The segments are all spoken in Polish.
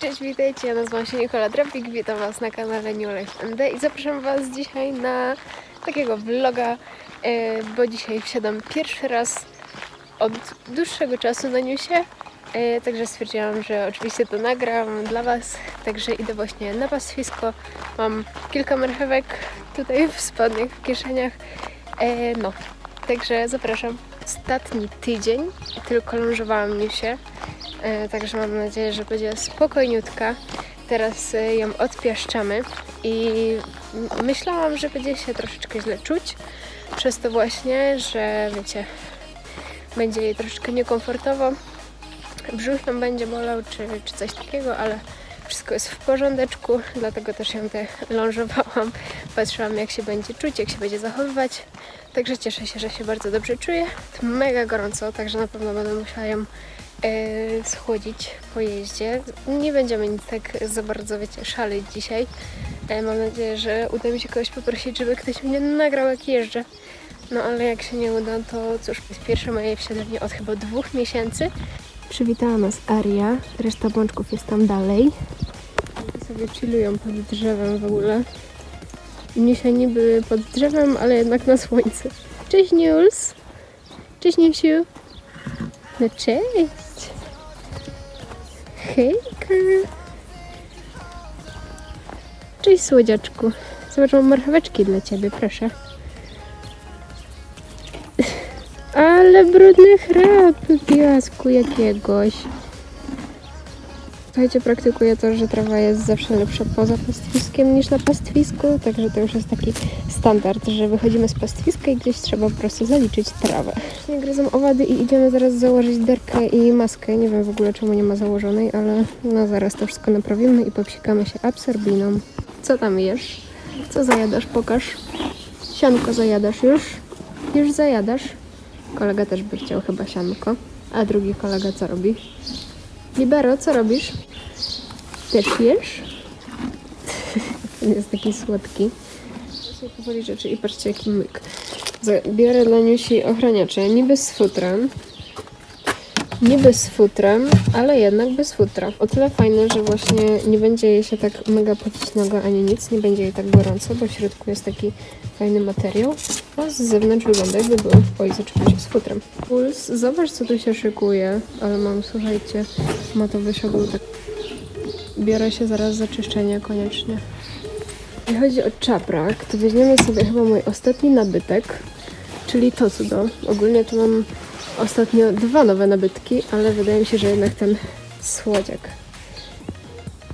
Cześć, witajcie, ja nazywam się Nikola Drapik, witam Was na kanale New Life MD i zapraszam Was dzisiaj na takiego vloga, e, bo dzisiaj wsiadam pierwszy raz od dłuższego czasu na newsie, e, także stwierdziłam, że oczywiście to nagram dla Was, także idę właśnie na pastwisko, mam kilka marchewek tutaj w spodniach, w kieszeniach, e, no, także zapraszam. Ostatni tydzień tylko lążowałam newsie, Także mam nadzieję, że będzie spokojniutka. Teraz e, ją odpiaszczamy i myślałam, że będzie się troszeczkę źle czuć. Przez to właśnie, że wiecie, będzie jej troszeczkę niekomfortowo. Brzuch ją będzie bolał czy, czy coś takiego, ale wszystko jest w porządeczku, dlatego też ją te lążowałam. Patrzyłam jak się będzie czuć, jak się będzie zachowywać. Także cieszę się, że się bardzo dobrze czuje. Jest mega gorąco, także na pewno będę musiała ją e, schłodzić po jeździe. Nie będziemy nic tak za bardzo, wiecie, szaleć dzisiaj. E, mam nadzieję, że uda mi się kogoś poprosić, żeby ktoś mnie nagrał jak jeżdżę. No ale jak się nie uda, to cóż, to jest pierwsze moje wsiadanie od chyba dwóch miesięcy. Przywitała nas Aria, reszta bączków jest tam dalej. Sobie chillują pod drzewem w ogóle. Nisia niby pod drzewem, ale jednak na słońcu. Cześć Niuls! Cześć Nisiu! No cześć! Hejka! Cześć słodziaczku! Zobacz, mam marcheweczki dla Ciebie, proszę. Ale brudny chrap, piasku jakiegoś. Słuchajcie, praktykuję to, że trawa jest zawsze lepsza poza pastwiskiem niż na pastwisku, także to już jest taki standard, że wychodzimy z pastwiska i gdzieś trzeba po prostu zaliczyć trawę. Nie gryzą owady i idziemy zaraz założyć derkę i maskę. Nie wiem w ogóle czemu nie ma założonej, ale no zaraz to wszystko naprawimy i popsikamy się absorbiną. Co tam jesz? Co zajadasz? Pokaż. Sianko zajadasz już? Już zajadasz? Kolega też by chciał chyba sianko. A drugi kolega co robi? Libero, co robisz? Też jesz? Jest taki słodki. Właśnie powoli rzeczy i patrzcie jaki myk. Biorę dla Niusi ochraniacze, niby z futrem. Niby z futrem, ale jednak bez futra. O tyle fajne, że właśnie nie będzie jej się tak mega pocić noga ani nic, nie będzie jej tak gorąco, bo w środku jest taki fajny materiał. A z zewnątrz wygląda jakby był, oj, zaczęło się z futrem. Puls, zobacz co tu się szykuje, ale mam, słuchajcie, ma to wyszedł tak. Biorę się zaraz za czyszczenie koniecznie. Jeśli chodzi o czaprak, to weźmiemy sobie chyba mój ostatni nabytek, czyli to cudo. Ogólnie to mam ostatnio dwa nowe nabytki, ale wydaje mi się, że jednak ten słodziak.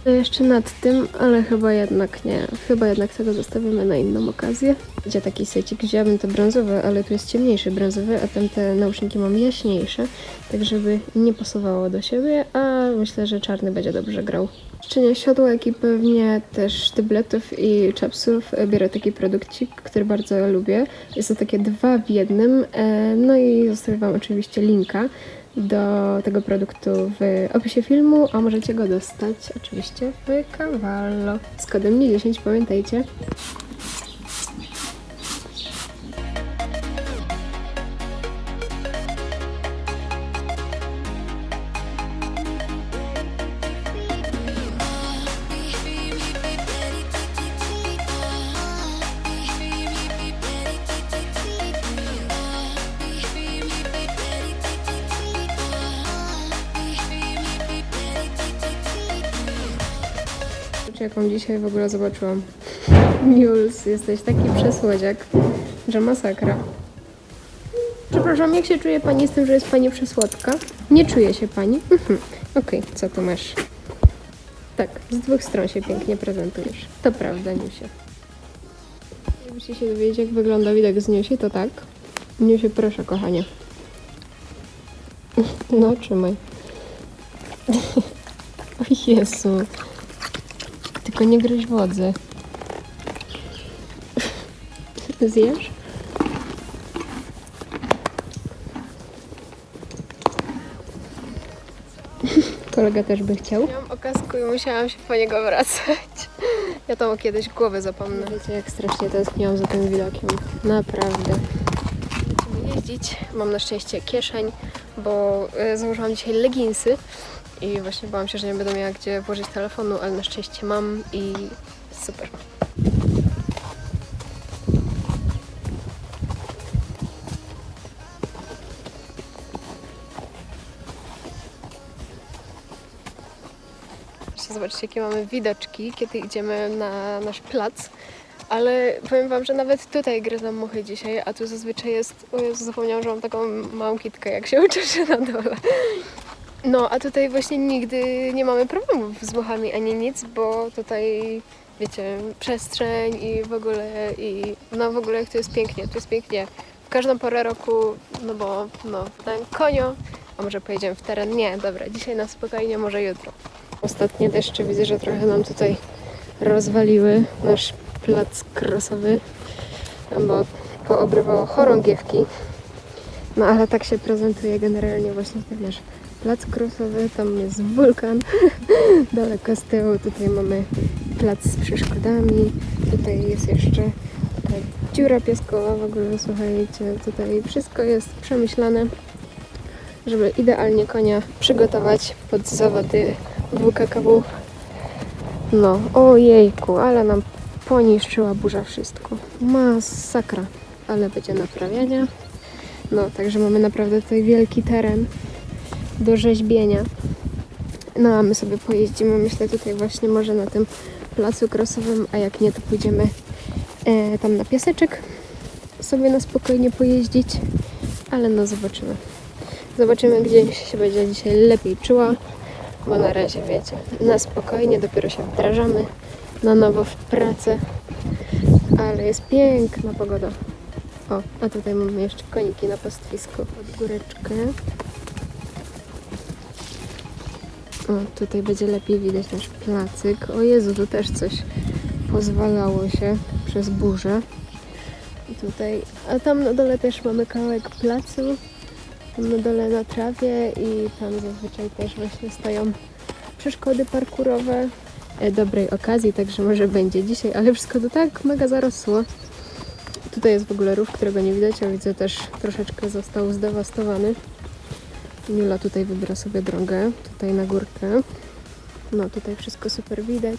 Jeszcze nad tym, ale chyba jednak nie. Chyba jednak tego zostawimy na inną okazję. Gdzie taki secik? Wzięłabym te brązowe, ale tu jest ciemniejszy brązowy, a tamte nauszniki mam jaśniejsze, tak żeby nie pasowało do siebie, a myślę, że czarny będzie dobrze grał. Czynię siodło, jak i pewnie też sztybletów i czapsów. Biorę taki produkcik, który bardzo lubię. Jest to takie dwa w jednym. e, No i zostawię Wam oczywiście linka do tego produktu w opisie filmu, a możecie go dostać oczywiście w Cavallo. Z kodem nie 10 pamiętajcie. Jaką dzisiaj w ogóle zobaczyłam. Jules, jesteś taki przesłodziak, że masakra. Przepraszam, jak się czuje Pani z tym, że jest Pani przesłodka? Nie czuje się Pani? Mhm. Okej, co tu masz? Tak, z dwóch stron się pięknie prezentujesz. To prawda, Niusie. Jakbyście się dowiedzieć, jak wygląda widok z Niusi, to tak. Niusie, proszę, kochanie. No, trzymaj. O Jezu. Tylko nie gryź wodzy. Zjesz? Kolega też by chciał. Miałam okazku i musiałam się po niego wracać. Ja tam kiedyś głowę zapomnę. Wiecie, jak strasznie tęskniłam za tym widokiem. Naprawdę. Będziemy jeździć. Mam na szczęście kieszeń, bo y, założyłam dzisiaj leginsy i właśnie bałam się, że nie będę miała gdzie włożyć telefonu, ale na szczęście mam i super. Zobaczcie, jakie mamy widoczki, kiedy idziemy na nasz plac. Ale powiem Wam, że nawet tutaj gryzam muchy dzisiaj, a tu zazwyczaj jest... O Jezu, zapomniałam, że mam taką małą kitkę, jak się uczeszę na dole. No, a tutaj właśnie nigdy nie mamy problemów z muchami ani nic, bo tutaj, wiecie, przestrzeń i w ogóle, i no w ogóle jak tu jest pięknie, tu jest pięknie w każdą porę roku, no bo, no, ten konio, a może pojedziemy w teren? Nie, dobra, dzisiaj na spokojnie, może jutro. Ostatnie deszcze widzę, że trochę nam tutaj rozwaliły nasz plac krosowy, bo poobrywało chorągiewki. No ale tak się prezentuje generalnie właśnie ten nasz plac krosowy. Tam jest wulkan daleko z tyłu. Tutaj mamy plac z przeszkodami. Tutaj jest jeszcze dziura piaskowa w ogóle, słuchajcie. Tutaj wszystko jest przemyślane, żeby idealnie konia przygotować pod zawody WKKW. No, ojejku, ale nam poniszczyła burza wszystko. Masakra, ale będzie naprawiania. No, także mamy naprawdę tutaj wielki teren do rzeźbienia. No, a my sobie pojeździmy, myślę tutaj właśnie może na tym placu krosowym, a jak nie, to pójdziemy e, tam na piaseczek sobie na spokojnie pojeździć, ale no zobaczymy. Zobaczymy, gdzie się będzie dzisiaj lepiej czuła, bo na razie wiecie, na spokojnie, dopiero się wdrażamy na nowo w pracę, ale jest piękna pogoda. O, a tutaj mamy jeszcze koniki na pastwisku pod góreczkę. O, tutaj będzie lepiej widać nasz placyk. O Jezu, tu też coś pozwalało się przez burzę. I tutaj, a tam na dole też mamy kawałek placu. Tam na dole na trawie i tam zazwyczaj też właśnie stoją przeszkody parkurowe e, dobrej okazji, także może będzie dzisiaj, ale wszystko to tak mega zarosło. Tutaj jest w ogóle rów, którego nie widać, a widzę też troszeczkę został zdewastowany. Jula tutaj wybiera sobie drogę, tutaj na górkę. No tutaj wszystko super widać.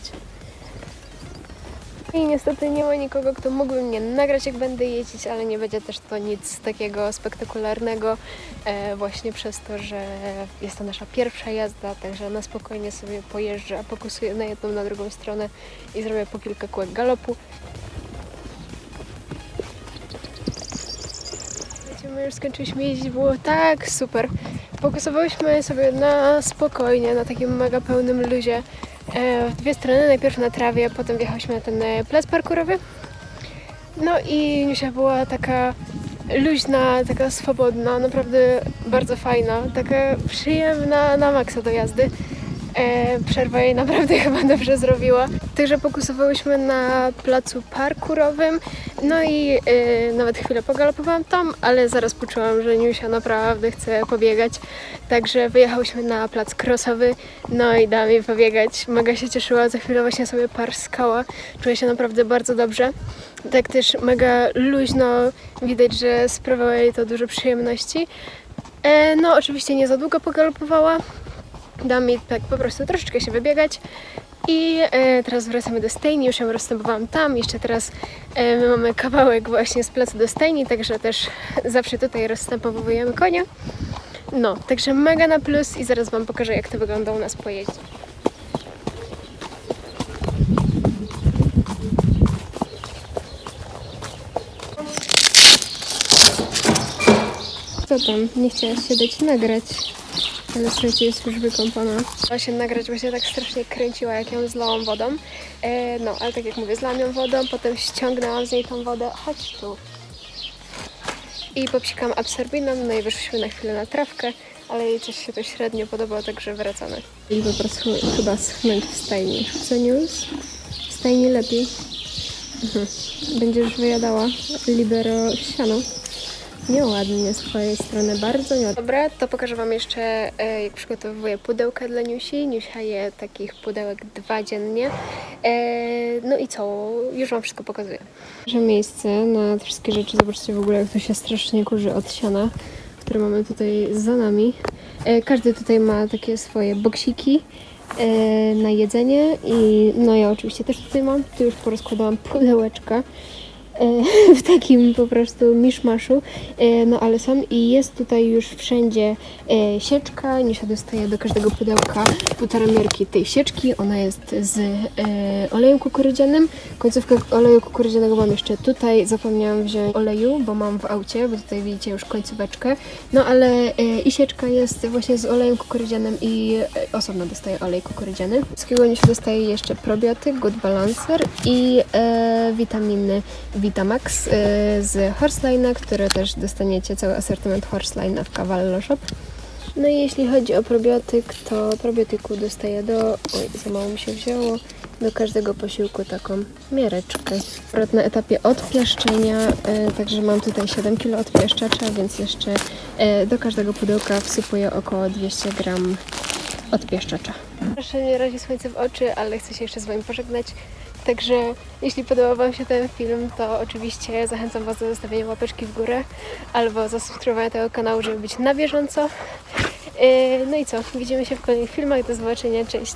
I niestety nie ma nikogo, kto mógłby mnie nagrać, jak będę jeździć, ale nie będzie też to nic takiego spektakularnego, e, właśnie przez to, że jest to nasza pierwsza jazda, także na spokojnie sobie pojeżdżę, a pokusuję na jedną, na drugą stronę i zrobię po kilka kółek galopu. My już skończyliśmy jeździć, było tak super. Fokusowałyśmy sobie na spokojnie, na takim mega pełnym luzie. E, w dwie strony, najpierw na trawie, potem wjechałyśmy na ten e, plac parkurowy. No i Niusia była taka luźna, taka swobodna, naprawdę bardzo fajna, taka przyjemna na maksa do jazdy. E, przerwa jej naprawdę chyba dobrze zrobiła. Także pokusowałyśmy na placu parkurowym, no i e, nawet chwilę pogalopowałam tam, ale zaraz poczułam, że Niusia naprawdę chce pobiegać. Także wyjechałyśmy na plac crossowy, no i dała mi pobiegać. Mega się cieszyła, za chwilę właśnie sobie parskała. Czuję się naprawdę bardzo dobrze. Tak też mega luźno, widać, że sprawiało jej to dużo przyjemności. E, no oczywiście nie za długo pogalopowała, da mi tak po prostu troszeczkę się wybiegać. I e, teraz wracamy do stajni, już ją rozstępowałam tam, jeszcze teraz e, my mamy kawałek właśnie z placu do stajni, także też zawsze tutaj rozstępowujemy konia. No, także mega na plus i zaraz Wam pokażę jak to wygląda u nas po. Co tam? Nie chciałaś się dać nagrać. Ale słuchajcie, jest już wykąpana. Chciała się nagrać, bo się tak strasznie kręciła, jak ją zlałam wodą. E, no, ale tak jak mówię, zlałam ją wodą, potem ściągnęłam z niej tą wodę. Chodź tu. I popsikałam absorbiną, no i wyszliśmy na chwilę na trawkę, ale jej coś się to średnio podobało, także wracamy. I po prostu chyba schnąć w stajni. Co news? W stajni lepiej. Mhm. Będziesz wyjadała libero siano. Nieładnie z Twojej strony, bardzo nieładnie. Dobra, to pokażę Wam jeszcze, e, jak przygotowuję pudełka dla Niusi. Niusia je takich pudełek dwa dziennie. E, no i co? Już Wam wszystko pokazuję. Że miejsce na te wszystkie rzeczy, zobaczcie w ogóle, jak to się strasznie kurzy od siana. które mamy tutaj za nami. E, Każdy tutaj ma takie swoje boksiki e, na jedzenie i no ja oczywiście też tutaj mam. Tu już porozkładałam pudełeczka w takim po prostu miszmaszu, e, no ale są i jest tutaj już wszędzie e, sieczka, Nisza dostaje do każdego pudełka półtora miarki tej sieczki, ona jest z e, olejem kukurydzianym, końcówkę oleju kukurydzianego mam jeszcze tutaj, zapomniałam wziąć oleju, bo mam w aucie, bo tutaj widzicie już końcóweczkę, no ale e, i sieczka jest właśnie z olejem kukurydzianym i e, osobno dostaje olej kukurydziany. Z Nisza dostaje jeszcze probiotyk, Good Balancer i e, witaminy Vitamax e, z Horseline'a, które też dostaniecie cały asortyment Horseline'a w Cavallo Shop. No i jeśli chodzi o probiotyk, to probiotyku dostaję do... Oj, za mało mi się wzięło. Do każdego posiłku taką miareczkę. Akurat na etapie odpieszczenia, e, także mam tutaj 7 kg odpieszczacza, więc jeszcze e, do każdego pudełka wsypuję około 200 gram odpieszczacza. Proszę nie razi słońce w oczy, ale chcę się jeszcze z Wami pożegnać. Także jeśli podobał Wam się ten film, to oczywiście zachęcam Was do zostawienia łapeczki w górę albo zasubskrybowania tego kanału, żeby być na bieżąco. Yy, No i co? Widzimy się w kolejnych filmach. Do zobaczenia. Cześć!